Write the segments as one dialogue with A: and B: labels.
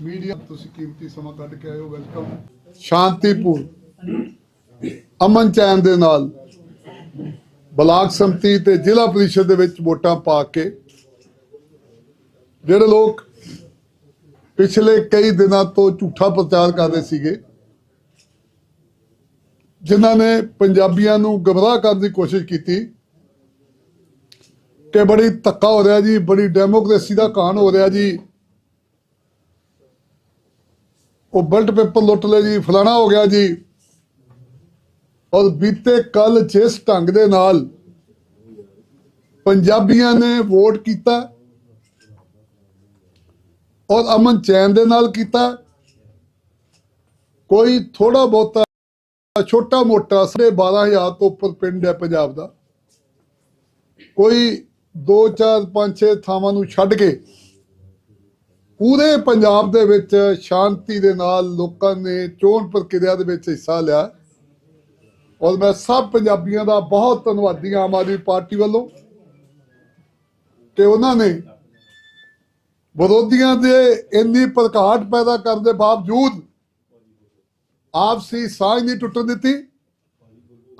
A: Media, ਤੁਸੀਂ ਕੀਮਤੀ ਸਮਾਂ ਕੱਢ ਕੇ ਆਏ ਵੈਲਕਮ। ਸ਼ਾਂਤੀਪੂਰਨ। ਅਮਨ ਚੈਨ ਦੇ ਨਾਲ ਬਲਾਕ ਸੰਮਤੀ ਤੇ ਜ਼ਿਲ੍ਹਾ ਪ੍ਰੀਸ਼ਦ ਦੇ ਵਿੱਚ ਵੋਟਾਂ ਪਾ ਕੇ ਜਿਹੜੇ ਲੋਕ ਪਿਛਲੇ ਕਈ ਦਿਨਾਂ ਤੋਂ ਝੂਠਾ ਪ੍ਰਚਾਰ ਕਰ ਰਹੇ ਸੀਗੇ, ਜਿਨ੍ਹਾਂ ਨੇ ਪੰਜਾਬੀਆਂ ਨੂੰ ਗਮਰਾਹ ਕਰਨ ਦੀ ਕੋਸ਼ਿਸ਼ ਕੀਤੀ ਕਿ ਬੜੀ ਧੱਕਾ ਹੋ ਰਿਹਾ ਜੀ, ਬੜੀ ਡੈਮੋਕ੍ਰੇਸੀ ਦਾ ਕਾਨ ਹੋ ਰਿਹਾ ਜੀ। ਉਹ ਬਲਟ ਪੇਪਰ ਲੁੱਟ ਲਏ ਜੀ, ਫਲਾਣਾ ਹੋ ਗਿਆ ਜੀ। ਔਰ ਬੀਤੇ ਕੱਲ ਜਿਸ ਢੰਗ ਦੇ ਨਾਲ ਪੰਜਾਬੀਆਂ ਨੇ ਵੋਟ ਕੀਤਾ ਔਰ ਅਮਨ ਚੈਨ ਦੇ ਨਾਲ ਕੀਤਾ, ਕੋਈ ਥੋੜਾ ਬਹੁਤਾ ਛੋਟਾ ਮੋਟਾ, ਸਾਢੇ 12000 ਤੋਂ ਉੱਪਰ ਪਿੰਡ ਹੈ ਪੰਜਾਬ ਦਾ। ਕੋਈ 2 4 5 6 ਥਾਵਾਂ ਨੂੰ ਛੱਡ ਕੇ ਪੂਰੇ ਪੰਜਾਬ ਦੇ ਵਿੱਚ ਸ਼ਾਂਤੀ ਦੇ ਨਾਲ ਲੋਕਾਂ ਨੇ ਚੋਣ ਪ੍ਰਕਿਰਿਆ ਦੇ ਵਿੱਚ ਹਿੱਸਾ ਲਿਆ। ਔਰ ਮੈਂ ਸਭ ਪੰਜਾਬੀਆਂ ਦਾ ਬਹੁਤ ਧੰਨਵਾਦੀ ਹਾਂ ਆਮ ਆਦਮੀ ਪਾਰਟੀ ਵੱਲੋਂ। ਕਿ ਉਹਨਾਂ ਨੇ ਵਿਰੋਧੀਆਂ ਦੇ ਇੰਨੀ ਪ੍ਰਕਾਟ ਪੈਦਾ ਕਰਨ ਦੇ ਬਾਵਜੂਦ ਆਪਸੀ ਸਾਂਝ ਨਹੀਂ ਟੁੱਟਣ ਦਿੱਤੀ,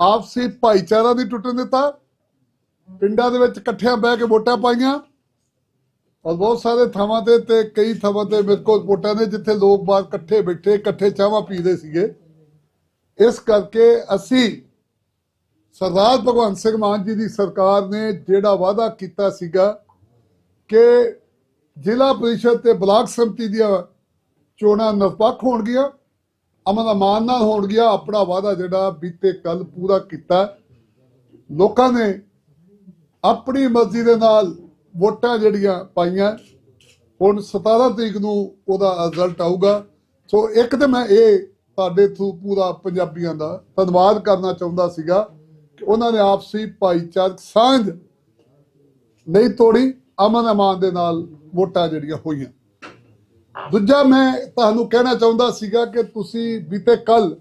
A: ਆਪਸੀ ਭਾਈਚਾਰਾ ਨਹੀਂ ਟੁੱਟਣ ਦਿੱਤਾ। ਪਿੰਡਾਂ ਦੇ ਵਿੱਚ ਇਕੱਠਿਆਂ ਬਹਿ ਕੇ ਵੋਟਾਂ ਪਾਈਆਂ। ਔਰ ਬਹੁਤ ਸਾਰੇ ਥਾਵਾਂ ਤੇ ਤੇ ਕਈ ਥਾਵਾਂ ਤੇ ਮੇਰੇ ਕੋਲ ਵੋਟਾਂ ਨੇ, ਜਿੱਥੇ ਲੋਕ ਬਾਹਰ ਇਕੱਠੇ ਬੈਠੇ, ਇਕੱਠੇ ਚਾਹਾਂ ਪੀਦੇ ਸੀਗੇ। ਇਸ ਕਰਕੇ ਅਸੀਂ ਸਰਦਾਰ ਭਗਵੰਤ ਸਿੰਘ ਮਾਨ ਜੀ ਦੀ ਸਰਕਾਰ ਨੇ ਜਿਹੜਾ ਵਾਅਦਾ ਕੀਤਾ ਸੀਗਾ ਕਿ ਜ਼ਿਲ੍ਹਾ ਪ੍ਰੀਸ਼ਦ ਤੇ ਬਲਾਕ ਸੰਮਤੀ ਦੀਆਂ ਚੋਣਾਂ ਨਿਰਪੱਖ ਹੋਣਗੀਆਂ, ਅਮਨ ਅਮਾਨ ਨਾਲ ਹੋਣਗੀਆਂ। ਆਪਣਾ ਵਾਅਦਾ ਜਿਹੜਾ ਬੀਤੇ ਕੱਲ ਪੂਰਾ ਕੀਤਾ। ਲੋਕਾਂ ਨੇ ਆਪਣੀ ਮਰਜ਼ੀ ਦੇ ਨਾਲ ਵੋਟਾਂ ਜਿਹੜੀਆਂ ਪਾਈਆਂ, ਹੁਣ 17 ਤਰੀਕ ਨੂੰ ਉਹਦਾ ਰਿਜ਼ਲਟ ਆਊਗਾ। ਸੋ ਇੱਕ ਤੇ ਮੈਂ ਇਹ ਤੁਹਾਡੇ ਥਰੂ ਪੂਰਾ ਪੰਜਾਬੀਆਂ ਦਾ ਧੰਨਵਾਦ ਕਰਨਾ ਚਾਹੁੰਦਾ ਸੀਗਾ ਕਿ ਉਹਨਾਂ ਨੇ ਆਪਸੀ ਭਾਈਚਾਰਕ ਸਾਂਝ ਨਹੀਂ ਤੋੜੀ, ਅਮਨ ਅਮਾਨ ਦੇ ਨਾਲ ਵੋਟਾਂ ਜਿਹੜੀਆਂ ਹੋਈਆਂ। ਦੂਜਾ ਮੈਂ ਤੁਹਾਨੂੰ ਕਹਿਣਾ ਚਾਹੁੰਦਾ ਸੀਗਾ ਕਿ ਤੁਸੀਂ ਬੀਤੇ ਕੱਲ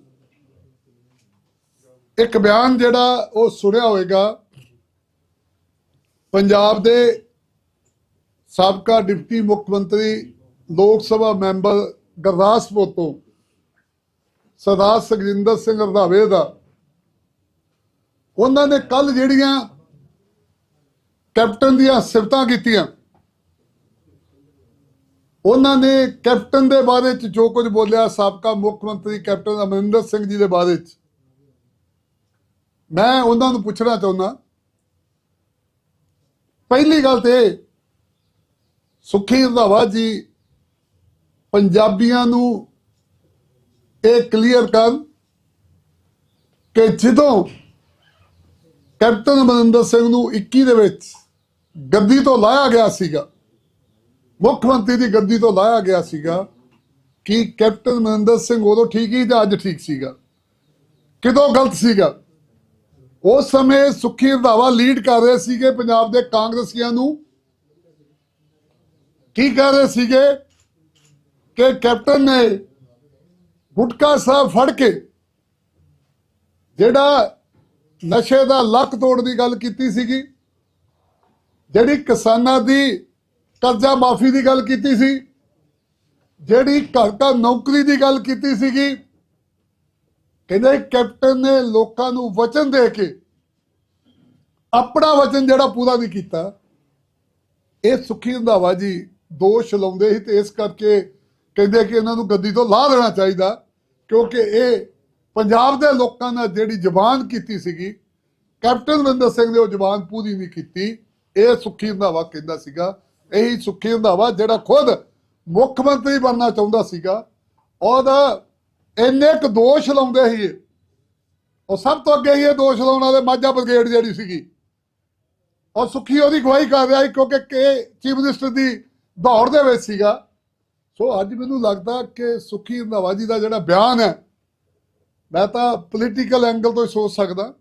A: ਇੱਕ ਬਿਆਨ ਜਿਹੜਾ ਉਹ ਸੁਣਿਆ ਹੋਵੇਗਾ ਪੰਜਾਬ ਦੇ ਸਾਬਕਾ ਡਿਪਟੀ ਮੁੱਖ ਮੰਤਰੀ, ਲੋਕ ਸਭਾ ਮੈਂਬਰ ਗੁਰਦਾਸਪੁਰ ਤੋਂ ਸਰਦਾਰ ਸੁਖਜਿੰਦਰ ਸਿੰਘ ਰਧਾਵੇ ਦਾ। ਉਹਨਾਂ ਨੇ ਕੱਲ ਜਿਹੜੀਆਂ ਕੈਪਟਨ ਦੀਆਂ ਸਿਫਤਾਂ ਕੀਤੀਆਂ, ਉਹਨਾਂ ਨੇ ਕੈਪਟਨ ਦੇ ਬਾਰੇ ਚ ਜੋ ਕੁਝ ਬੋਲਿਆ, ਸਾਬਕਾ ਮੁੱਖ ਮੰਤਰੀ ਕੈਪਟਨ ਅਮਰਿੰਦਰ ਸਿੰਘ ਜੀ ਦੇ ਬਾਰੇ ਚ। ਮੈਂ ਉਹਨਾਂ ਨੂੰ ਪੁੱਛਣਾ ਚਾਹੁੰਦਾ ਪਹਿਲੀ ਗੱਲ ਤੇ ਇਹ, ਸੁਖੀ ਰੰਧਾਵਾ ਜੀ ਪੰਜਾਬੀਆਂ ਨੂੰ ਇਹ ਕਲੀਅਰ ਕਰ ਕਿ ਜਦੋਂ ਕੈਪਟਨ ਅਮਰਿੰਦਰ ਸਿੰਘ ਨੂੰ 21 ਦੇ ਵਿੱਚ ਗੱਦੀ ਤੋਂ ਲਾਇਆ ਗਿਆ ਸੀਗਾ ਮੁੱਖ ਮੰਤਰੀ ਦੀ ਗੱਦੀ ਤੋਂ ਲਾਇਆ ਗਿਆ ਸੀਗਾ ਕਿ ਕੈਪਟਨ ਅਮਰਿੰਦਰ ਸਿੰਘ ਉਦੋਂ ਠੀਕ ਹੀ ਜਾਂ ਅੱਜ ਠੀਕ ਸੀਗਾ? ਕਿਦੋਂ ਗਲਤ ਸੀਗਾ? ਉਸ ਸਮੇਂ ਸੁੱਖੀ ਰੰਧਾਵਾ ਲੀਡ ਕਰ ਰਹੇ ਸੀਗੇ ਪੰਜਾਬ ਦੇ ਕਾਂਗਰਸੀਆਂ ਨੂੰ। ਕੀ ਕਰ ਰਹੇ ਸੀਗੇ? ਕਿ ਕੈਪਟਨ ਨੇ ਗੁਟਕਾ ਸਾਹਿਬ ਫੜ ਕੇ ਜਿਹੜਾ ਨਸ਼ੇ ਦਾ ਲੱਕ ਤੋੜ ਦੀ ਗੱਲ ਕੀਤੀ ਸੀਗੀ, ਜਿਹੜੀ ਕਿਸਾਨਾਂ ਦੀ ਕਰਜ਼ਾ ਮਾਫੀ ਦੀ ਗੱਲ ਕੀਤੀ ਸੀ, ਜਿਹੜੀ ਘਰ ਘਰ ਨੌਕਰੀ ਦੀ ਗੱਲ ਕੀਤੀ ਸੀਗੀ ਕਹਿੰਦੇ ਕੈਪਟਨ ਨੇ ਲੋਕਾਂ ਨੂੰ ਵਚਨ ਦੇ ਕੇ ਆਪਣਾ ਵਚਨ ਜਿਹੜਾ ਪੂਰਾ ਨਹੀਂ ਕੀਤਾ। ਇਹ ਸੁਖੀ ਰੰਧਾਵਾ ਜੀ ਦੋਸ਼ ਲਾਉਂਦੇ ਸੀ ਤੇ ਇਸ ਕਰਕੇ ਕਹਿੰਦੇ ਕਿ ਇਹਨਾਂ ਨੂੰ ਗੱਦੀ ਤੋਂ ਲਾਹ ਦੇਣਾ ਚਾਹੀਦਾ ਕਿਉਂਕਿ ਇਹ ਪੰਜਾਬ ਦੇ ਲੋਕਾਂ ਨਾਲ ਜਿਹੜੀ ਜ਼ਬਾਨ ਕੀਤੀ ਸੀਗੀ, ਕੈਪਟਨ ਵਿੰਦਰ ਸਿੰਘ ਨੇ ਉਹ ਜ਼ਬਾਨ ਪੂਰੀ ਨਹੀਂ ਕੀਤੀ। ਇਹ ਸੁਖੀ ਰੰਧਾਵਾ ਕਹਿੰਦਾ ਸੀਗਾ। ਇਹੀ ਸੁਖੀ ਰੰਧਾਵਾ ਜਿਹੜਾ ਖੁਦ ਮੁੱਖ ਮੰਤਰੀ ਬਣਨਾ ਚਾਹੁੰਦਾ ਸੀਗਾ। ਉਹਦਾ ਇੰਨੇ ਕੁ ਦੋਸ਼ ਲਾਉਂਦੇ ਸੀ ਉਹ ਸਭ ਤੋਂ ਅੱਗੇ ਹੀ ਇਹ ਦੋਸ਼ ਲਾਉਣ ਵਾਲੇ ਮਾਝਾ ਬ੍ਰਿਗੇਡ ਜਿਹੜੀ ਸੀਗੀ। ਔਰ ਸੁਖੀ ਉਹਦੀ ਗਵਾਹੀ ਕਰ ਰਿਹਾ ਸੀ ਕਿਉਂਕਿ ਕਿ ਚੀਫ ਮਿਨਿਸਟਰ ਦੀ ਦੌੜ ਦੇ ਵਿੱਚ ਸੀਗਾ। ਸੋ ਅੱਜ ਮੈਨੂੰ ਲੱਗਦਾ ਕਿ ਸੁਖੀ ਰੰਧਾਵਾ ਜੀ ਦਾ ਜਿਹੜਾ ਬਿਆਨ ਹੈ, ਮੈਂ ਤਾਂ ਪੋਲੀਟੀਕਲ ਐਂਗਲ ਤੋਂ ਹੀ ਸੋਚ ਸਕਦਾ।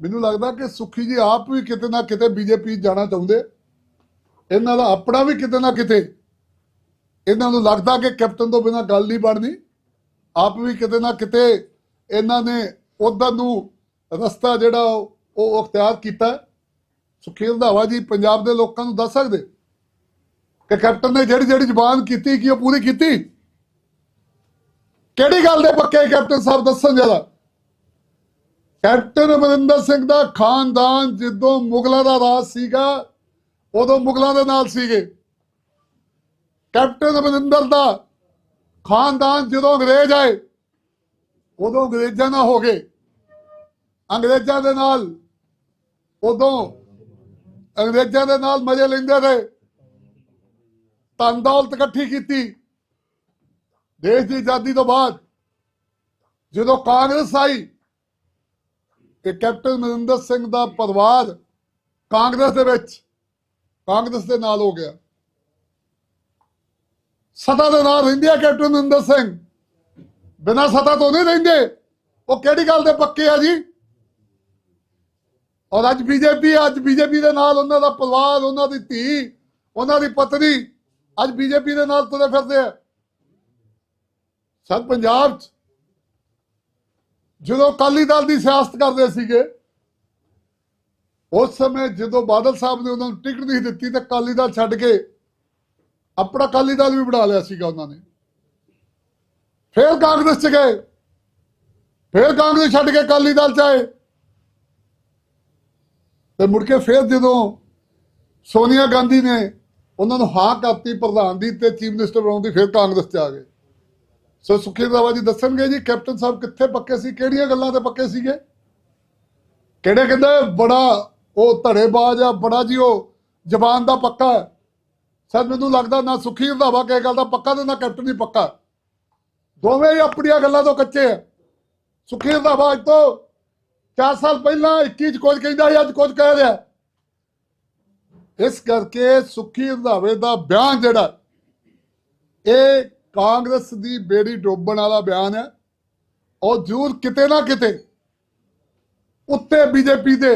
A: ਮੈਨੂੰ ਲੱਗਦਾ ਕਿ ਸੁਖੀ ਜੀ ਆਪ ਵੀ ਕਿਤੇ ਨਾ ਕਿਤੇ ਬੀਜੇਪੀ ਜਾਣਾ ਚਾਹੁੰਦੇ। ਇਹਨਾਂ ਦਾ ਆਪਣਾ ਵੀ ਕਿਤੇ ਨਾ ਕਿਤੇ। ਇਹਨਾਂ ਨੂੰ ਲੱਗਦਾ ਕਿ ਕੈਪਟਨ ਤੋਂ ਬਿਨਾਂ ਗੱਲ ਨਹੀਂ ਬਣਨੀ। ਆਪ ਵੀ ਕਿਤੇ ਨਾ ਕਿਤੇ ਇਹਨਾਂ ਨੇ ਉਧਰ ਨੂੰ ਰਸਤਾ ਜਿਹੜਾ ਉਹ ਉਹ ਅਖਤਿਆਰ ਕੀਤਾ। ਹੈ। ਸੁਖੀ ਰੰਧਾਵਾ ਜੀ ਪੰਜਾਬ ਦੇ ਲੋਕਾਂ ਨੂੰ ਦੱਸ ਸਕਦੇ? ਕਿ ਕੈਪਟਨ ਨੇ ਜਿਹੜੀ ਜਿਹੜੀ ਜ਼ਬਾਨ ਕੀਤੀ, ਕੀ ਉਹ ਪੂਰੀ ਕੀਤੀ? ਕਿਹੜੀ ਗੱਲ ਦੇ ਪੱਕੇ ਕੈਪਟਨ ਸਾਹਿਬ, ਦੱਸਣ ਜਰਾ। ਕੈਪਟਨ ਅਮਰਿੰਦਰ ਸਿੰਘ ਦਾ ਖਾਨਦਾਨ ਜਦੋਂ ਮੁਗਲਾਂ ਦਾ ਰਾਜ ਸੀਗਾ, ਉਦੋਂ ਮੁਗਲਾਂ ਦੇ ਨਾਲ ਸੀਗੇ। ਕੈਪਟਨ ਅਮਰਿੰਦਰ ਦਾ ਖਾਨਦਾਨ ਜਦੋਂ ਅੰਗਰੇਜ਼ ਆਏ, ਉਦੋਂ ਅੰਗਰੇਜ਼ਾਂ ਨਾਲ ਹੋ ਗਏ ਅੰਗਰੇਜ਼ਾਂ ਦੇ ਨਾਲ ਉਦੋਂ ਅੰਗਰੇਜ਼ਾਂ ਦੇ ਨਾਲ ਮਜ਼ੇ ਲੈਂਦੇ ਰਹੇ ਧਨ ਦੌਲਤ ਇਕੱਠੀ ਕੀਤੀ। ਦੇਸ਼ ਦੀ ਆਜ਼ਾਦੀ ਤੋਂ ਬਾਅਦ ਜਦੋਂ ਕਾਂਗਰਸ ਆਈ ਤੇ ਕੈਪਟਨ ਮਨਿੰਦਰ ਸਿੰਘ ਦਾ ਪਰਿਵਾਰ ਕਾਂਗਰਸ ਦੇ ਵਿੱਚ, ਕਾਂਗਰਸ ਦੇ ਨਾਲ ਹੋ ਗਿਆ। ਸਤਾ ਦੇ ਨਾਲ ਰਹਿੰਦੇ ਆ ਕੈਪਟਨ ਮਨਿੰਦਰ ਸਿੰਘ। ਬਿਨਾਂ ਸਤਾ ਤੋਂ ਨਹੀਂ ਰਹਿੰਦੇ। ਉਹ ਕਿਹੜੀ ਗੱਲ ਦੇ ਪੱਕੇ ਆ ਜੀ? ਔਰ ਅੱਜ ਬੀਜੇਪੀ ਅੱਜ ਬੀਜੇਪੀ ਦੇ ਨਾਲ ਉਹਨਾਂ ਦਾ ਪਰਿਵਾਰ, ਉਹਨਾਂ ਦੀ ਧੀ, ਉਹਨਾਂ ਦੀ ਪਤਨੀ, ਅੱਜ ਬੀਜੇਪੀ ਦੇ ਨਾਲ ਤੁਰੇ ਫਿਰਦੇ ਆ। ਸਭ ਪੰਜਾਬ ਚ ਜਦੋਂ ਅਕਾਲੀ ਦਲ ਦੀ ਸਿਆਸਤ ਕਰਦੇ ਸੀਗੇ, ਉਸ ਸਮੇਂ ਜਦੋਂ ਬਾਦਲ ਸਾਹਿਬ ਨੇ ਉਹਨਾਂ ਨੂੰ ਟਿਕਟ ਨਹੀਂ ਦਿੱਤੀ ਤੇ ਅਕਾਲੀ ਦਲ ਛੱਡ ਕੇ ਆਪਣਾ ਅਕਾਲੀ ਦਲ ਵੀ ਬਣਾ ਲਿਆ ਸੀਗਾ ਉਹਨਾਂ ਨੇ। ਫਿਰ ਕਾਂਗਰਸ ਚ ਗਏ। ਫਿਰ ਕਾਂਗਰਸ ਛੱਡ ਕੇ ਅਕਾਲੀ ਦਲ ਚ ਆਏ। ਤੇ ਮੁੜ ਕੇ ਫਿਰ ਜਦੋਂ ਸੋਨੀਆ ਗਾਂਧੀ ਨੇ ਉਹਨਾਂ ਨੂੰ ਹਾਂ ਕਰਤੀ ਪ੍ਰਧਾਨ ਦੀ ਤੇ ਚੀਫ ਮਿਨਿਸਟਰ ਬਣਾਉਣ ਦੀ, ਫਿਰ ਕਾਂਗਰਸ ਚ ਆ ਗਏ। ਸੋ ਸੁਖੀ ਰਾਵਾ ਜੀ ਦੱਸਣਗੇ ਜੀ, ਕੈਪਟਨ ਸਾਹਿਬ ਕਿੱਥੇ ਪੱਕੇ ਸੀ, ਕਿਹੜੀਆਂ ਗੱਲਾਂ ਤੇ ਪੱਕੇ ਸੀਗੇ? ਕਿਹੜੇ ਕਹਿੰਦੇ ਬੜਾ ਉਹ ਧੜੇਬਾਜ਼ ਆ, ਬੜਾ ਜੀ ਉਹ ਜ਼ਬਾਨ ਦਾ ਪੱਕਾ ਸਰ, ਮੈਨੂੰ ਲੱਗਦਾ ਨਾ ਸੁਖੀ ਰੰਧਾਵਾ ਕਿਸੇ ਗੱਲ ਦਾ ਪੱਕਾ ਤੇ ਨਾ ਕੈਪਟਨ ਹੀ ਪੱਕਾ। ਦੋਵੇਂ ਹੀ ਆਪਣੀਆਂ ਗੱਲਾਂ ਤੋਂ ਕੱਚੇ ਆ। ਸੁਖੀ ਰੰਧਾਵਾ ਅੱਜ ਤੋਂ 4 ਸਾਲ ਪਹਿਲਾਂ 21 ਚ ਕੁਝ ਕਹਿੰਦਾ ਸੀ, ਅੱਜ ਕੁਝ ਕਹਿ ਰਿਹਾ। ਇਸ ਕਰਕੇ ਸੁਖੀ ਰੰਧਾਵੇ ਦਾ ਬਿਆਨ ਜਿਹੜਾ, ਇਹ ਕਾਂਗਰਸ ਦੀ ਬੇੜੀ ਡੋਬਣ ਵਾਲਾ ਬਿਆਨ ਹੈ। ਉਹ ਜ਼ਰੂਰ ਕਿਤੇ ਨਾ ਕਿਤੇ ਉੱਤੇ ਬੀਜੇਪੀ ਦੇ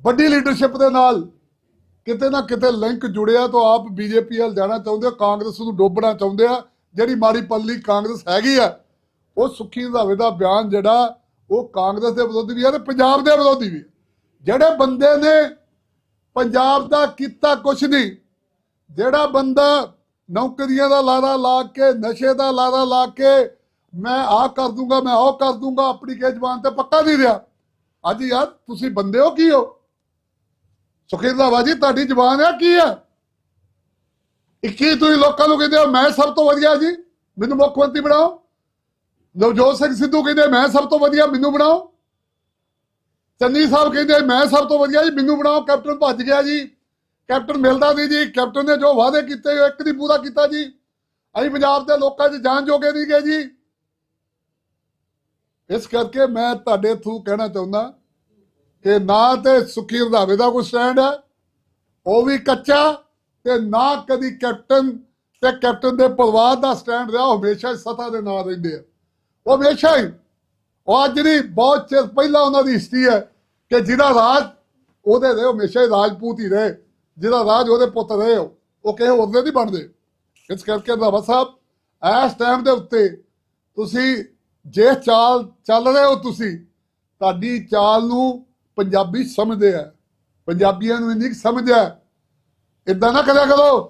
A: ਵੱਡੀ ਲੀਡਰਸ਼ਿਪ ਦੇ ਨਾਲ ਕਿਤੇ ਨਾ ਕਿਤੇ ਲਿੰਕ ਜੁੜਿਆ ਤਾਂ ਆਪ ਬੀਜੇਪੀ ਵੱਲ ਜਾਣਾ ਚਾਹੁੰਦੇ ਆ ਕਾਂਗਰਸ ਨੂੰ ਡੋਬਣਾ ਚਾਹੁੰਦੇ ਆ, ਜਿਹੜੀ ਮਾੜੀ ਪੱਲੀ ਕਾਂਗਰਸ ਹੈਗੀ ਆ, ਉਹ ਸੁੱਖੀ ਰੰਧਾਵੇ ਦਾ ਬਿਆਨ ਜਿਹੜਾ, ਉਹ ਕਾਂਗਰਸ ਦੇ ਵਿਰੋਧੀ ਵੀ ਹੈ ਤੇ ਪੰਜਾਬ ਦੇ ਵਿਰੋਧੀ ਵੀ ਜਿਹੜੇ ਬੰਦੇ ਨੇ ਪੰਜਾਬ ਦਾ ਕੀਤਾ ਕੁਛ ਨਹੀਂ, ਜਿਹੜਾ ਬੰਦਾ ਨੌਕਰੀਆਂ ਦਾ ਲਾਰਾ ਲਾ ਕੇ, ਨਸ਼ੇ ਦਾ ਲਾਰਾ ਲਾ ਕੇ, ਮੈਂ ਆਹ ਕਰ ਦੂੰਗਾ, ਮੈਂ ਉਹ ਕਰ ਦੂੰਗਾ, ਆਪਣੀ ਕੇ ਜ਼ਬਾਨ ਤੇ ਪੱਕਾ ਨਹੀਂ ਰਿਹਾ। ਅੱਜ ਯਾਰ, ਤੁਸੀਂ ਬੰਦੇ ਹੋ ਕੀ ਹੋ? ਸੁਖੀਰ ਦਾ ਜੀ, ਤੁਹਾਡੀ ਜ਼ਬਾਨ ਆ ਕੀ ਹੈ 21 ਤੁਸੀਂ ਲੋਕਾਂ ਨੂੰ ਕਹਿੰਦੇ ਹੋ, ਮੈਂ ਸਭ ਤੋਂ ਵਧੀਆ ਜੀ, ਮੈਨੂੰ ਮੁੱਖ ਮੰਤਰੀ ਬਣਾਓ। ਨਵਜੋਤ ਸਿੰਘ ਸਿੱਧੂ ਕਹਿੰਦੇ, ਮੈਂ ਸਭ ਤੋਂ ਵਧੀਆ, ਮੈਨੂੰ ਬਣਾਓ। ਚੰਨੀ ਸਾਹਿਬ ਕਹਿੰਦੇ, ਮੈਂ ਸਭ ਤੋਂ ਵਧੀਆ ਜੀ, ਮੈਨੂੰ ਬਣਾਓ। ਕੈਪਟਨ ਭੱਜ ਗਿਆ ਜੀ। ਕੈਪਟਨ ਮਿਲਦਾ ਨਹੀਂ ਜੀ। ਕੈਪਟਨ ਨੇ ਜੋ ਵਾਅਦੇ ਕੀਤੇ, ਉਹ ਇੱਕ ਨਹੀਂ ਪੂਰਾ ਕੀਤਾ ਜੀ। ਅਸੀਂ ਪੰਜਾਬ ਦੇ ਲੋਕਾਂ 'ਚ ਜਾਨ ਜੋਗੇ ਨਹੀਂ ਗਏ ਜੀ। ਇਸ ਕਰਕੇ ਮੈਂ ਤੁਹਾਡੇ ਥਰੂ ਕਹਿਣਾ ਚਾਹੁੰਦਾ ਕਿ ਨਾ ਤੇ ਸੁਖੀ ਰੰਧਾਵੇ ਦਾ ਕੋਈ ਸਟੈਂਡ ਹੈ। ਉਹ ਵੀ ਕੱਚਾ ਤੇ ਨਾ ਕਦੀ ਕੈਪਟਨ ਤੇ ਕੈਪਟਨ ਦੇ ਪਰਿਵਾਰ ਦਾ ਸਟੈਂਡ ਰਿਹਾ, ਉਹ ਹਮੇਸ਼ਾ ਹੀ ਸਤਾ ਦੇ ਨਾਲ ਰਹਿੰਦੇ ਆ। ਉਹ ਹਮੇਸ਼ਾ ਹੀ। ਉਹ ਅੱਜ ਨਹੀਂ, ਬਹੁਤ ਚਿਰ ਪਹਿਲਾਂ ਉਹਨਾਂ ਦੀ ਹਿਸਟਰੀ ਹੈ ਕਿ ਜਿਹਦਾ ਰਾਜ ਉਹਦੇ ਰਹੇ ਹਮੇਸ਼ਾ ਹੀ ਰਾਜਪੂਤ ਹੀ ਰਹੇ। ਜਿਹਦਾ ਰਾਜ ਉਹਦੇ ਪੁੱਤ ਰਹੇ, ਉਹ ਉਹ ਕਿਸੇ ਹੋਰ ਦੇ ਨਹੀਂ ਬਣਦੇ। ਇਸ ਕਰਕੇ ਰੰਧਾਵਾ ਸਾਹਿਬ, ਇਸ ਟਾਈਮ ਦੇ ਉੱਤੇ ਤੁਸੀਂ ਜੇ ਚਾਲ ਚੱਲ ਰਹੇ ਹੋ ਤੁਸੀਂ, ਤੁਹਾਡੀ ਚਾਲ ਨੂੰ ਪੰਜਾਬੀ ਸਮਝਦੇ ਆ। ਪੰਜਾਬੀਆਂ ਨੂੰ ਇੰਨੀ ਕੁ ਸਮਝ ਹੈ ਇਦਾਂ ਨਾ ਕਰਿਆ ਕਰੋ,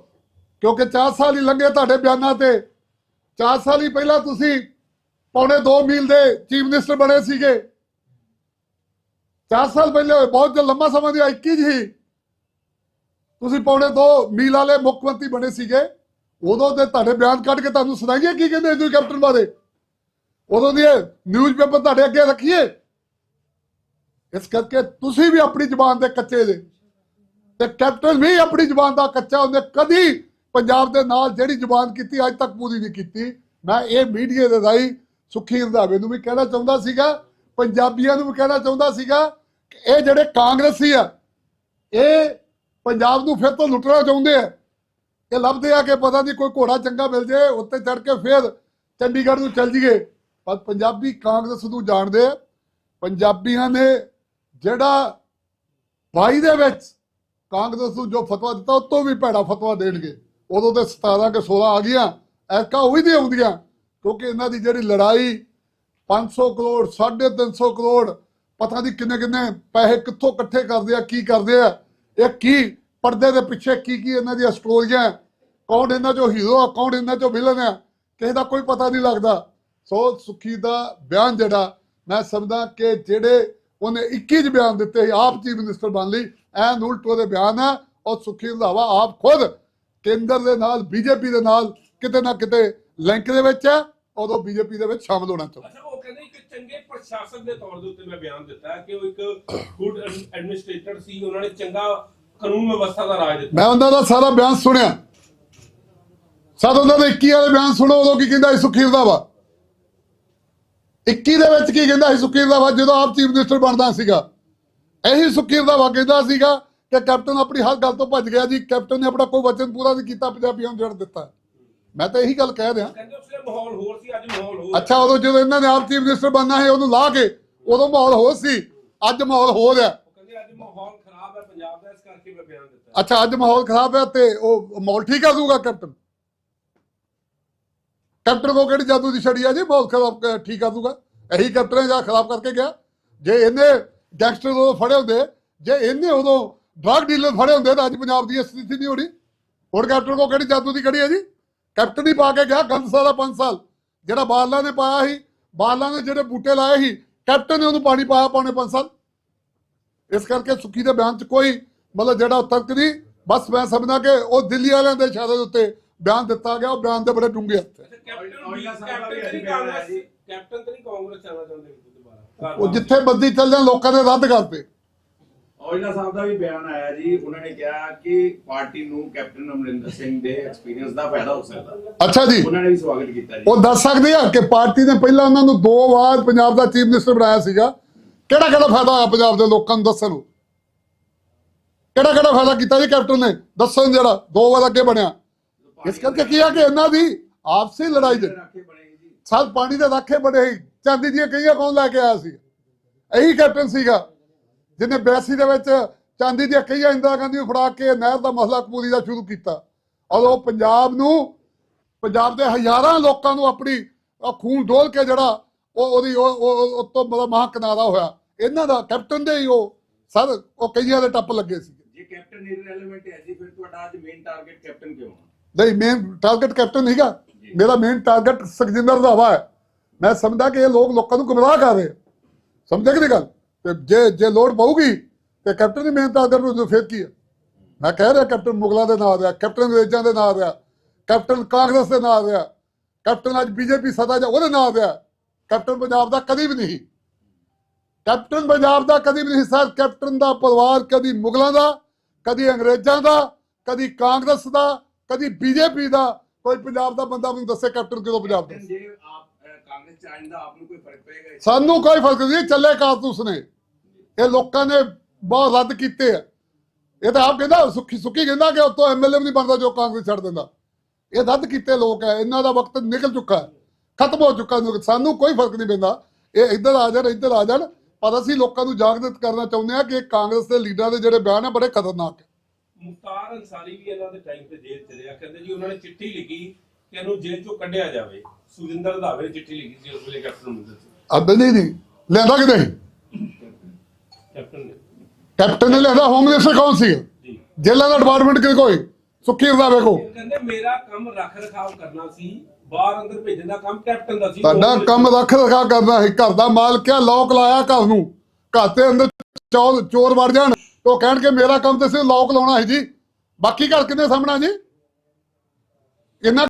A: ਕਿਉਂਕਿ 4 ਸਾਲ ਹੀ ਲੰਘੇ ਤੁਹਾਡੇ ਬਿਆਨਾਂ ਤੇ। 4 ਸਾਲ ਹੀ ਪਹਿਲਾਂ ਤੁਸੀਂ ਪੌਣੇ 2 ਮੀਲ ਦੇ ਚੀਫ ਮਿਨਿਸਟਰ ਬਣੇ ਸੀਗੇ। 4 ਸਾਲ ਪਹਿਲੇ ਬਹੁਤ ਜੋ ਲੰਮਾ ਸਮਾਂ ਦੀ 21 ਜੀ ਤੁਸੀਂ ਪੌਣੇ 2 ਮੀਲ ਵਾਲੇ ਮੁੱਖ ਮੰਤਰੀ ਬਣੇ ਸੀਗੇ। ਉਦੋਂ ਦੇ ਤੁਹਾਡੇ ਬਿਆਨ ਕੱਢ ਕੇ ਤੁਹਾਨੂੰ ਸੁਣਾਈਏ ਕੀ ਕਹਿੰਦੇ ਤੁਸੀਂ ਕੈਪਟਨ ਬਾਰੇ? ਉਦੋਂ ਦੀ ਨਿਊਜ਼ ਪੇਪਰ ਤੁਹਾਡੇ ਅੱਗੇ ਰੱਖੀਏ। ਇਸ ਕਰਕੇ ਤੁਸੀਂ ਵੀ ਆਪਣੀ ਜ਼ੁਬਾਨ ਦੇ ਕੱਚੇ ਦੇ ਤੇ ਕੈਪਟਨ ਵੀ ਆਪਣੀ ਜ਼ੁਬਾਨ ਦਾ ਕੱਚਾ, ਉਹਨੇ ਕਦੀ ਪੰਜਾਬ ਦੇ ਨਾਲ ਜਿਹੜੀ ਜ਼ੁਬਾਨ ਕੀਤੀ, ਅੱਜ ਤੱਕ ਪੂਰੀ ਨਹੀਂ ਕੀਤੀ। ਮੈਂ ਇਹ ਮੀਡੀਆ ਦੇ ਰਾਹੀਂ ਸੁਖੀ ਰੰਧਾਵੇ ਨੂੰ ਵੀ ਕਹਿਣਾ ਚਾਹੁੰਦਾ ਸੀਗਾ, ਪੰਜਾਬੀਆਂ ਨੂੰ ਵੀ ਕਹਿਣਾ ਚਾਹੁੰਦਾ ਸੀਗਾ ਕਿ ਇਹ ਜਿਹੜੇ ਕਾਂਗਰਸੀ ਆ, ਇਹ ਪੰਜਾਬ ਨੂੰ ਫਿਰ ਤੋਂ ਲੁੱਟਣਾ ਚਾਹੁੰਦੇ ਆ। ਇਹ ਲੱਭਦੇ ਆ ਕਿ ਪਤਾ ਨਹੀਂ ਕੋਈ ਘੋੜਾ ਚੰਗਾ ਮਿਲ ਜੇ, ਉੱਤੇ ਚੜ ਕੇ ਫਿਰ ਚੰਡੀਗੜ੍ਹ ਨੂੰ ਚੱਲ ਜੀਏ ਪਰ ਪੰਜਾਬੀ ਕਾਂਗਰਸ ਨੂੰ ਜਾਣਦੇ ਆ, ਪੰਜਾਬੀਆਂ ਨੇ ਜਿਹੜਾ 22 ਦੇ ਵਿੱਚ ਕਾਂਗਰਸ ਨੂੰ ਜੋ ਫਤਵਾ ਦਿੱਤਾ, ਉਹ ਤੋਂ ਵੀ ਭੈੜਾ ਫਤਵਾ ਦੇਣਗੇ। ਉਦੋਂ ਤੇ 17 ਕੇ 16 ਆ ਗਈਆਂ ਐਕਾ ਉਹੀ ਨਹੀਂ ਆਉਂਦੀਆਂ, ਕਿਉਂਕਿ ਇਹਨਾਂ ਦੀ ਜਿਹੜੀ ਲੜਾਈ 500 ਕਰੋੜ 350 ਕਰੋੜ, ਪਤਾ ਨਹੀਂ ਕਿੰਨੇ ਕਿੰਨੇ ਪੈਸੇ ਕਿੱਥੋਂ ਇਕੱਠੇ ਕਰਦੇ ਆ, ਕੀ ਕਰਦੇ ਆ, ਇਹ ਕੀ ਪਰਦੇ ਦੇ ਪਿੱਛੇ ਕੀ ਕੀ ਇਹਨਾਂ ਦੀਆਂ ਸਟੋਰੀਆਂ ਕੌਣ ਇਹਨਾਂ ਚੋਂ ਹੀਰੋ ਆ, ਕੌਣ ਇਹਨਾਂ ਚੋਂ ਵਿਲਨ ਆ, ਕਿਸੇ ਦਾ ਕੋਈ ਪਤਾ ਨਹੀਂ ਲੱਗਦਾ। ਸੋ ਸੁਖੀ ਦਾ ਬਿਆਨ ਜਿਹੜਾ, ਮੈਂ ਸਮਝਦਾ ਕਿ ਜਿਹੜੇ ਉਹਨੇ 21 ਚ ਬਿਆਨ ਦਿੱਤੇ ਆਪ ਚੀਫ ਮਿਨਿਸਟਰ ਬਣ ਲਈ। ਐਨ ਉਲਟ ਉਹਦੇ ਬਿਆਨ ਹੈ ਔਰ ਸੁਖੀ ਰੰਧਾਵਾ ਆਪ ਖੁਦ ਕੇਂਦਰ ਦੇ ਨਾਲ ਬੀਜੇਪੀ ਦੇ ਨਾਲ ਕਿਤੇ ਨਾ ਕਿਤੇ ਲਿੰਕ ਦੇ ਵਿੱਚ ਹੈ ਉਦੋਂ ਬੀਜੇਪੀ ਦੇ ਵਿੱਚ ਸ਼ਾਮਲ ਹੋਣਾ ਚਾਹੁੰਦਾ।
B: ਅੱਛਾ ਉਹ ਕਹਿੰਦੇ ਕਿ ਚੰਗੇ ਪ੍ਰਸ਼ਾਸਕ ਦੇ ਤੌਰ ਦੇ ਉੱਤੇ ਮੈਂ ਬਿਆਨ ਦਿੱਤਾ ਕਿ ਉਹ ਇੱਕ ਗੁੱਡ ਐਡਮਿਨਿਸਟ੍ਰੇਟਰ ਸੀ ਉਹਨਾਂ ਨੇ ਚੰਗਾ ਕਾਨੂੰਨ ਵਿਵਸਥਾ ਦਾ ਰਾਜ ਦਿੱਤਾ।
A: ਮੈਂ ਉਹਨਾਂ ਦਾ ਸਾਰਾ ਬਿਆਨ ਸੁਣਿਆ। ਸਦ ਉਹਨਾਂ ਦੇ 21 ਵਾਲੇ ਬਿਆਨ ਸੁਣੋ ਉਦੋਂ ਕੀ ਕਹਿੰਦਾ ਸੁਖੀ ਰੰਧਾਵਾ? 21 ਦੇ ਵਿੱਚ ਕੀ ਕਹਿੰਦਾ ਸੀ? ਸੁਖੀ ਰੰਧਾਵਾ ਜਦੋਂ ਆਪ ਚੀਫ ਮਿਨਿਸਟਰ ਬਣਦਾ ਸੀਗਾ। ਇਹੀ ਸੁਖੀ ਰੰਧਾਵਾ ਕਹਿੰਦਾ ਸੀਗਾ ਕਿ ਕੈਪਟਨ ਆਪਣੀ ਹਰ ਗੱਲ ਤੋਂ ਭੱਜ ਗਿਆ ਜੀ। ਕੈਪਟਨ ਨੇ ਆਪਣਾ ਕੋਈ ਵਚਨ ਪੂਰਾ ਨਹੀਂ ਕੀਤਾ ਪੰਜਾਬੀਆਂ ਨੂੰ ਜੜ ਦਿੱਤਾ। ਮੈਂ ਤਾਂ ਇਹੀ ਗੱਲ ਕਹਿ ਰਿਹਾ।
B: ਕਹਿੰਦੇ ਉਸਲੇ ਮਾਹੌਲ ਹੋਰ ਸੀ ਅੱਜ ਮਾਹੌਲ ਹੋਰ
A: ਅੱਛਾ ਉਦੋਂ ਜਦੋਂ ਇਹਨਾਂ ਨੇ ਆਪ ਚੀਫ ਮਿਨਿਸਟਰ ਬਣਨਾ ਹੈ ਉਹਨੂੰ ਲਾ ਕੇ ਉਦੋਂ ਮਾਹੌਲ ਹੋਰ ਸੀ। ਅੱਜ ਮਾਹੌਲ ਹੋ। ਰਿਹਾ
B: ਉਹ ਕਹਿੰਦੇ ਅੱਜ ਮਾਹੌਲ ਖਰਾਬ ਹੈ ਪੰਜਾਬ ਦਾ ਇਸ ਕਰਕੇ ਮੈਂ ਬਿਆਨ ਦਿੱਤਾ।
A: ਅੱਛਾ ਅੱਜ ਮਾਹੌਲ ਖਰਾਬ ਹੈ ਤੇ ਉਹ ਮਾਹੌਲ ਠੀਕ ਕਰ ਦੂਗਾ ਕੈਪਟਨ? ਕੈਪਟਨ ਕੋ ਕਿਹੜੀ ਜਾਦੂ ਦੀ ਛੜੀ ਆ ਜੀ? ਬਹੁਤ ਖਰਾਬ ਠੀਕ ਕਰ ਦੂਗਾ। ਇਹੀ ਕੈਪਟਨ ਹੈ ਜਿਹੜਾ ਖਰਾਬ ਕਰਕੇ ਗਿਆ। ਜੇ ਇਹਨੇ ਗੈਂਗਸਟਰ ਉਦੋਂ ਫੜੇ ਹੁੰਦੇ, ਜੇ ਇਹਨੇ ਉਦੋਂ ਡਰਗ ਡੀਲਰ ਫੜੇ ਹੁੰਦੇ ਤਾਂ ਅੱਜ ਪੰਜਾਬ ਦੀ ਇਹ ਸਥਿਤੀ ਨਹੀਂ ਹੋਣੀ। ਹੁਣ ਕੈਪਟਨ ਕੋ ਕਿਹੜੀ ਜਾਦੂ ਦੀ ਕੜੀ ਹੈ ਜੀ? ਕੈਪਟਨ ਹੀ ਪਾ ਕੇ ਗਿਆ, ਗੰਦ ਦਾ 5 ਸਾਲ। ਜਿਹੜਾ ਬਾਦਲਾਂ ਨੇ ਪਾਇਆ ਸੀ ਬਾਦਲਾਂ ਨੇ ਜਿਹੜੇ ਬੂਟੇ ਲਾਏ ਸੀ, ਕੈਪਟਨ ਨੇ ਉਹਨੂੰ ਪਾਣੀ ਪਾਇਆ ਪਾਉਣੇ 5 ਸਾਲ। ਇਸ ਕਰਕੇ ਸੁੱਖੀ ਦੇ ਬਿਆਨ 'ਚ ਕੋਈ ਮਤਲਬ ਜਿਹੜਾ ਤਰਕ ਨਹੀਂ। ਬਸ ਮੈਂ ਸਮਝਦਾ ਕਿ ਉਹ ਦਿੱਲੀ ਵਾਲਿਆਂ ਦੇ ਇਸ਼ਾਰੇ ਦੇ ਉੱਤੇ ਬਿਆਨ ਦਿੱਤਾ ਗਿਆ ਉਹ ਬਿਆਨ ਦੇ ਬੜੇ ਡੂੰਘੇ ਹੱਥ ਹੈ।
B: ਕੈਪਟਨ ਤੇ ਨਹੀਂ ਕਾਂਗਰਸ ਆਣਾ ਚਾਹੁੰਦੇ ਦੁਬਾਰਾ।
A: ਉਹ ਜਿੱਥੇ ਬੰਦੀ ਚੱਲ ਜਾਣ ਲੋਕਾਂ ਨੇ ਰੱਦ ਕਰਤੇ
C: ਔਜਲਾ ਸਾਹਿਬ ਦਾ ਵੀ ਬਿਆਨ ਆਇਆ ਜੀ। ਉਹਨਾਂ ਨੇ ਕਿਹਾ ਕਿ ਪਾਰਟੀ ਨੂੰ ਕੈਪਟਨ ਅਮਰਿੰਦਰ ਸਿੰਘ ਦੇ ਐਕਸਪੀਰੀਅੰਸ ਦਾ ਫਾਇਦਾ ਹੋ ਸਕਦਾ।
A: ਅੱਛਾ ਜੀ।
C: ਉਹਨਾਂ ਨੇ ਵੀ ਸਵਾਗਤ ਕੀਤਾ ਜੀ।
A: ਉਹ ਦੱਸ ਸਕਦੇ ਆ ਕਿ ਪਾਰਟੀ ਨੇ ਪਹਿਲਾਂ ਉਹਨਾਂ ਨੂੰ ਦੋ ਵਾਰ ਪੰਜਾਬ ਦਾ ਚੀਫ ਮਿਨਿਸਟਰ ਬਣਾਇਆ ਸੀਗਾ। ਕਿਹੜਾ ਕਿਹੜਾ ਫਾਇਦਾ ਹੋਇਆ ਪੰਜਾਬ ਦੇ ਲੋਕਾਂ ਨੂੰ ਦੱਸਣ ਨੂੰ? ਕਿਹੜਾ ਕਿਹੜਾ ਫਾਇਦਾ ਕੀਤਾ ਜੀ ਕੈਪਟਨ ਨੇ? ਦੱਸਣ ਜਿਹੜਾ ਦੋ ਵਾਰ ਅੱਗੇ ਬਣਿਆ। ਇਸ ਕਰਕੇ ਕੀ ਆ ਕਿ ਇਹਨਾਂ ਦੀ ਆਪਸੀ ਲੜਾਈ ਦੇ
C: ਰਾਖੇ
A: ਪਾਣੀ ਦੇ ਰਾਖੇ ਬੜੇ ਸੀ। ਚਾਂਦੀ ਦੀਆਂ ਕਈਆਂ ਕੌਣ ਲੈ ਕੇ ਆਇਆ ਸੀ? ਇਹੀ ਕੈਪਟਨ ਸੀਗਾ, ਜਿਹਨੇ 82 ਦੇ ਵਿੱਚ ਚਾਂਦੀ ਦੀਆਂ ਕਈਆਂ ਇੰਦਰਾ ਗਾਂਧੀ ਨੂੰ ਫੜਾ ਕੇ ਨਹਿਰ ਦਾ ਮਸਲਾ ਕਬੂਲੀ ਦਾ ਸ਼ੁਰੂ ਕੀਤਾ। ਔਰ ਉਹ ਪੰਜਾਬ ਨੂੰ ਪੰਜਾਬ ਦੇ ਹਜ਼ਾਰਾਂ ਲੋਕਾਂ ਨੂੰ ਆਪਣੀ ਖੂਨ ਡੋਲ ਕੇ ਜਿਹੜਾ ਉਹ ਉਹਦੀ ਉਹ ਉਹ- ਮਤਲਬ ਮਹਾ ਕਿਨਾਰਾ ਹੋਇਆ। ਇਹਨਾਂ ਦਾ ਕੈਪਟਨ ਦੇ ਹੀ ਉਹ, ਸਰ, ਉਹ ਕਈਆਂ ਦੇ ਟੱਪ ਲੱਗੇ ਸੀ
C: ਜੇ ਕੈਪਟਨ ਇਰਰੈਲੇਵੈਂਟ ਹੈ ਜੀ, ਫਿਰ ਤੁਹਾਡਾ ਅੱਜ ਮੇਨ ਟਾਰਗੇਟ ਕੈਪਟਨ ਕਿਉਂ ਆ
A: ਨਹੀਂ ਮੇਨ ਟਾਰਗੇਟ ਕੈਪਟਨ ਨਹੀਂਗਾ ਮੇਰਾ ਮੇਨ ਟਾਰਗੇਟ ਸੁਖਜਿੰਦਰ ਰੰਧਾਵਾ ਹੈ। ਮੈਂ ਸਮਝਦਾ ਕਿ ਇਹ ਲੋਕ ਲੋਕਾਂ ਨੂੰ ਗੁੰਮਰਾਹ ਕਰ ਰਹੇ। ਆ। ਸਮਝੇ ਕਿ ਨਹੀਂ ਗੱਲ? ਤੇ ਜੇ ਜੇ ਲੋੜ ਪਊਗੀ, ਤੇ ਕੈਪਟਨ ਦੀ ਮੇਨ ਟਾਰਗੇਟ ਨੂੰ ਫਿਰ ਕੀ ਹੈ? ਮੈਂ ਕਹਿ ਰਿਹਾ ਕੈਪਟਨ ਮੁਗਲਾਂ ਦੇ ਨਾਲ ਰਿਹਾ ਕੈਪਟਨ ਅੰਗਰੇਜ਼ਾਂ ਦੇ ਨਾਲ ਰਿਹਾ ਕੈਪਟਨ ਕਾਂਗਰਸ ਦੇ ਨਾਲ ਰਿਹਾ ਕੈਪਟਨ ਅੱਜ ਬੀਜੇਪੀ ਸਦਾ ਜਾ ਉਹਦੇ ਨਾਲ ਰਿਹਾ। ਕੈਪਟਨ ਪੰਜਾਬ ਦਾ ਕਦੀ ਵੀ ਨਹੀਂ। ਕੈਪਟਨ ਪੰਜਾਬ ਦਾ ਕਦੀ ਵੀ ਨਹੀਂ ਸਰ। ਕੈਪਟਨ ਦਾ ਪਰਿਵਾਰ ਕਦੀ ਮੁਗਲਾਂ ਦਾ, ਕਦੀ ਅੰਗਰੇਜ਼ਾਂ ਦਾ, ਕਦੀ ਕਾਂਗਰਸ ਦਾ ਕਦੀ ਬੀਜੇਪੀ ਦਾ ਕੋਈ ਪੰਜਾਬ ਦਾ ਬੰਦਾ ਮੈਨੂੰ ਦੱਸੇ ਕੈਪਟਨ ਕਿਦੋਂ ਪੰਜਾਬ ਦਾ?
C: ਕੈਪਟਨ ਜੇ ਆਪ ਅਹ, ਕਾਂਗਰਸ ਚ ਆਇੰਦਾ ਆਪ ਨੂੰ ਕੋਈ ਫ਼ਰਕ ਪਏਗਾ ਇਸ-
A: ਸਾਨੂੰ ਕੋਈ ਫ਼ਰਕ ਨਹੀਂ ਚੱਲੇ ਕਾਰਤੂਸ ਨੇ ਇਹ ਲੋਕਾਂ ਨੇ ਬਹੁਤ ਰੱਦ ਕੀਤੇ ਆ। ਇਹ ਤਾਂ ਆਪ ਕਹਿੰਦਾ ਸੁੱਖੀ ਸੁੱਖੀ ਕਹਿੰਦਾ ਕਿ ਉਤੋਂ ਐਮਐਲਏ ਵੀ ਨਹੀਂ ਬਣਦਾ ਜੋ ਕਾਂਗਰਸ ਛੱਡ ਦਿੰਦਾ। ਇਹ ਰੱਦ ਕੀਤੇ ਲੋਕ ਹੈ ਇਹਨਾਂ ਦਾ ਵਕਤ ਨਿਕਲ ਚੁੱਕਾ ਹੈ। ਖਤਮ ਹੋ ਚੁੱਕਾ ਹੈ। ਸਾਨੂੰ ਕੋਈ ਫ਼ਰਕ ਨਹੀਂ ਪੈਂਦਾ। ਇਹ ਇੱਧਰ ਆ ਜਾਣ ਇੱਧਰ ਆ ਜਾਣ ਪਰ ਅਸੀਂ ਲੋਕਾਂ ਨੂੰ ਜਾਗਰੂਕ ਕਰਨਾ ਚਾਹੁੰਦੇ ਹਾਂ ਕਿ ਕਾਂਗਰਸ ਦੇ ਲੀਡਰਾਂ ਦੇ ਜਿਹੜੇ ਬਿਆਨ ਆ ਬੜੇ ਖਤਰਨਾਕ ਹੈ
B: ਮੁਖਤਾਰ ਅੰਸਾਰੀ ਵੀ ਇਹਨਾਂ ਦੇ ਟਾਈਮ ਤੇ ਜੇਲ੍ਹ ਚ ਰਿਹਾ। ਕਹਿੰਦੇ ਜੀ ਉਹਨਾਂ ਨੇ ਚਿੱਠੀ ਲਿਖੀ ਕਿ ਇਹਨੂੰ ਜੇਲ੍ਹ ਚੋਂ ਕੱਢਿਆ ਜਾਵੇ। ਸੁਰਿੰਦਰ ਰੰਧਾਵੇ ਨੇ ਚਿੱਠੀ ਲਿਖੀ ਸੀ ਉਸ ਵੇਲੇ ਕੈਪਟਨ ਸਿੰਘ
A: ਅੱਬ ਨਹੀਂ ਨਹੀਂ ਲੈਂਦਾ ਕਿਤੇ? ਸੀ?
B: ਕੈਪਟਨ ਨੇ।
A: ਕੈਪਟਨ ਨੇ ਲਿਆਂਦਾ ਹੋਮ ਮਿਨਿਸਟਰ ਕੌਣ ਸੀ? ਜੇਲ੍ਹਾਂ ਦਾ ਡਿਪਾਰਟਮੈਂਟ ਕਿਹਦੇ ਕੋਈ ਸੁੱਖੀ ਰੰਧਾਵੇ ਕੋ
B: ਕਹਿੰਦੇ ਮੇਰਾ ਕੰਮ ਰੱਖ ਰਖਾਵ ਕਰਨਾ ਸੀ। ਬਾਹਰ ਅੰਦਰ ਭੇਜਣ ਦਾ ਕੰਮ ਕੈਪਟਨ ਦਾ ਸੀ।
A: ਤੁਹਾਡਾ ਕੰਮ ਰੱਖ ਰਖਾ ਕਰਨਾ ਹੈ ਘਰ ਦਾ ਮਾਲਕ ਆ ਲੋਕ ਲਾਇਆ ਘਰ ਨੂੰ। ਘਰ ਦੇ ਅੰਦਰ ਚੋਰ ਚੋਰ ਵੜ ਜਾਣ। ਤੇ ਉਹ ਕਹਿਣ ਮੇਰਾ ਕੰਮ ਤੇ ਸਿਰ ਲੋਕ ਲਾਉਣਾ ਹੈ ਜੀ। ਬਾਕੀ ਘਰ ਕਿੰਨੇ ਸਾਹਮਣਾ ਜੀ? ਇਹਨਾਂ